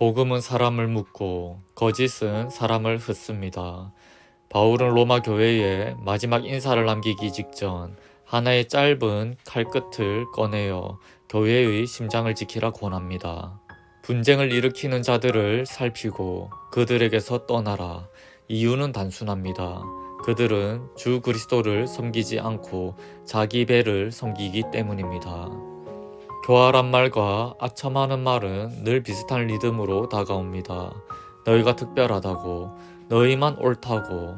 복음은 사람을 묶고 거짓은 사람을 흩습니다. 바울은 로마 교회에 마지막 인사를 남기기 직전 하나의 짧은 칼끝을 꺼내어 교회의 심장을 지키라 권합니다. 분쟁을 일으키는 자들을 살피고 그들에게서 떠나라. 이유는 단순합니다. 그들은 주 그리스도를 섬기지 않고 자기 배를 섬기기 때문입니다. 교활한 말과 아첨하는 말은 늘 비슷한 리듬으로 다가옵니다. 너희가 특별하다고, 너희만 옳다고,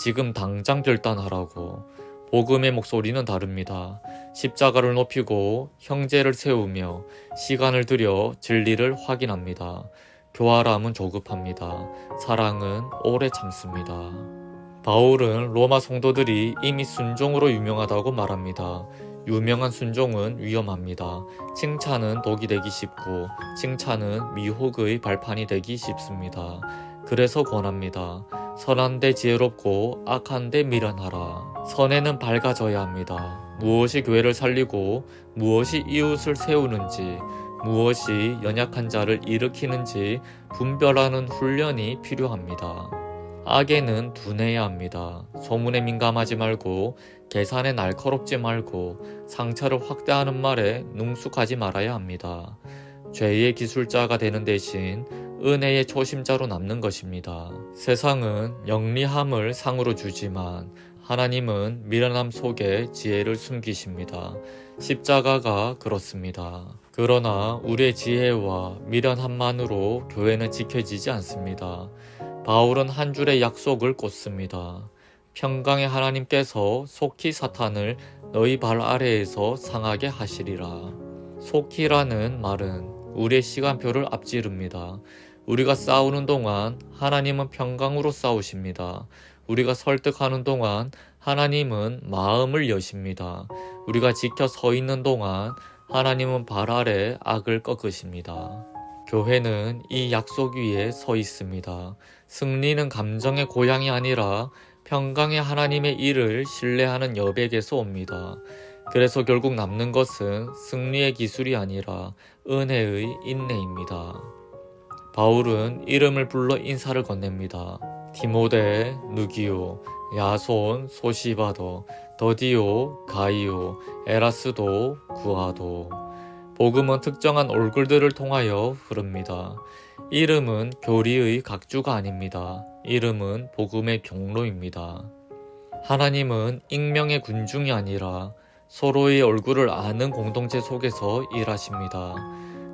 지금 당장 결단하라고. 복음의 목소리는 다릅니다. 십자가를 높이고 형제를 세우며 시간을 들여 진리를 확인합니다. 교활함은 조급합니다. 사랑은 오래 참습니다. 바울은 로마 성도들이 이미 순종으로 유명하다고 말합니다. 유명한 순종은 위험합니다. 칭찬은 독이 되기 쉽고 칭찬은 미혹의 발판이 되기 쉽습니다. 그래서 권합니다. 선한데 지혜롭고 악한데 미련하라. 선에는 밝아져야 합니다. 무엇이 교회를 살리고 무엇이 이웃을 세우는지 무엇이 연약한 자를 일으키는지 분별하는 훈련이 필요합니다. 악에는 둔해야 합니다. 소문에 민감하지 말고 계산에 날카롭지 말고 상처를 확대하는 말에 능숙하지 말아야 합니다. 죄의 기술자가 되는 대신 은혜의 초심자로 남는 것입니다. 세상은 영리함을 상으로 주지만 하나님은 미련함 속에 지혜를 숨기십니다. 십자가가 그렇습니다. 그러나 우리의 지혜와 미련함만으로 교회는 지켜지지 않습니다. 바울은 한 줄의 약속을 꽂습니다. 평강의 하나님께서 속히 사탄을 너희 발 아래에서 상하게 하시리라. 속히라는 말은 우리의 시간표를 앞지릅니다. 우리가 싸우는 동안 하나님은 평강으로 싸우십니다. 우리가 설득하는 동안 하나님은 마음을 여십니다. 우리가 지켜 서 있는 동안 하나님은 발 아래 악을 꺾으십니다. 교회는 이 약속 위에 서 있습니다. 승리는 감정의 고향이 아니라 평강의 하나님의 일을 신뢰하는 여백에서 옵니다. 그래서 결국 남는 것은 승리의 기술이 아니라 은혜의 인내입니다. 바울은 이름을 불러 인사를 건넵니다. 디모데, 누기오, 야손, 소시바도, 더디오, 가이오, 에라스도, 구아도. 복음은 특정한 얼굴들을 통하여 흐릅니다. 이름은 교리의 각주가 아닙니다. 이름은 복음의 경로입니다. 하나님은 익명의 군중이 아니라 서로의 얼굴을 아는 공동체 속에서 일하십니다.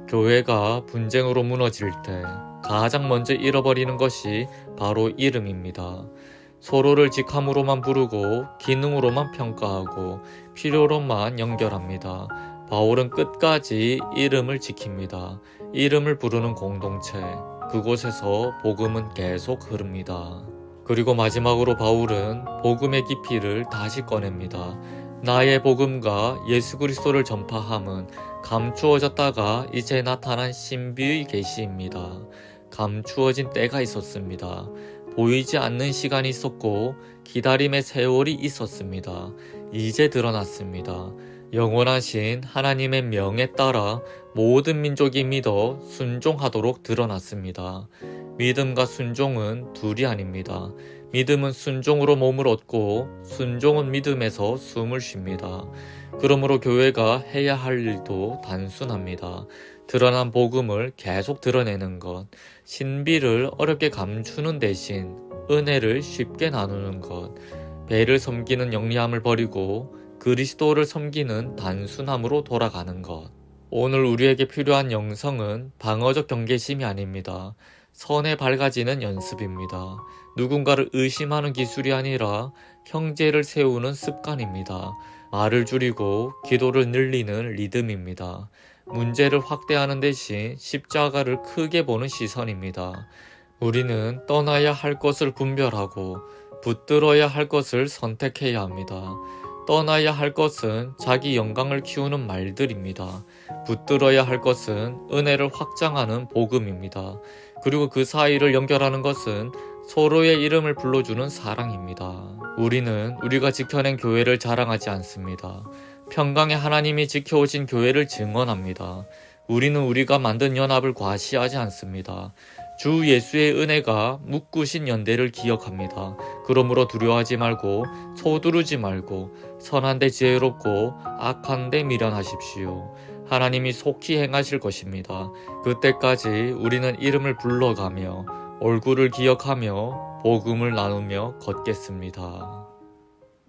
교회가 분쟁으로 무너질 때 가장 먼저 잃어버리는 것이 바로 이름입니다. 서로를 직함으로만 부르고 기능으로만 평가하고 필요로만 연결합니다. 바울은 끝까지 이름을 지킵니다. 이름을 부르는 공동체. 그곳에서 복음은 계속 흐릅니다. 그리고 마지막으로 바울은 복음의 깊이를 다시 꺼냅니다. 나의 복음과 예수 그리스도를 전파함은 감추어졌다가 이제 나타난 신비의 계시입니다. 감추어진 때가 있었습니다. 보이지 않는 시간이 있었고 기다림의 세월이 있었습니다. 이제 드러났습니다. 영원하신 하나님의 명에 따라 모든 민족이 믿어 순종하도록 드러났습니다. 믿음과 순종은 둘이 아닙니다. 믿음은 순종으로 몸을 얻고 순종은 믿음에서 숨을 쉽니다. 그러므로 교회가 해야 할 일도 단순합니다. 드러난 복음을 계속 드러내는 것, 신비를 어렵게 감추는 대신 은혜를 쉽게 나누는 것, 배를 섬기는 영리함을 버리고 그리스도를 섬기는 단순함으로 돌아가는 것. 오늘 우리에게 필요한 영성은 방어적 경계심이 아닙니다. 선에 밝아지는 연습입니다. 누군가를 의심하는 기술이 아니라 형제를 세우는 습관입니다. 말을 줄이고 기도를 늘리는 리듬입니다. 문제를 확대하는 대신 십자가를 크게 보는 시선입니다. 우리는 떠나야 할 것을 분별하고 붙들어야 할 것을 선택해야 합니다. 떠나야 할 것은 자기 영광을 키우는 말들입니다. 붙들어야 할 것은 은혜를 확장하는 복음입니다. 그리고 그 사이를 연결하는 것은 서로의 이름을 불러주는 사랑입니다. 우리는 우리가 지켜낸 교회를 자랑하지 않습니다. 평강의 하나님이 지켜오신 교회를 증언합니다. 우리는 우리가 만든 연합을 과시하지 않습니다. 주 예수의 은혜가 묶으신 연대를 기억합니다. 그러므로 두려워하지 말고 서두르지 말고 선한데 지혜롭고 악한데 미련하십시오. 하나님이 속히 행하실 것입니다. 그때까지 우리는 이름을 불러가며 얼굴을 기억하며 복음을 나누며 걷겠습니다.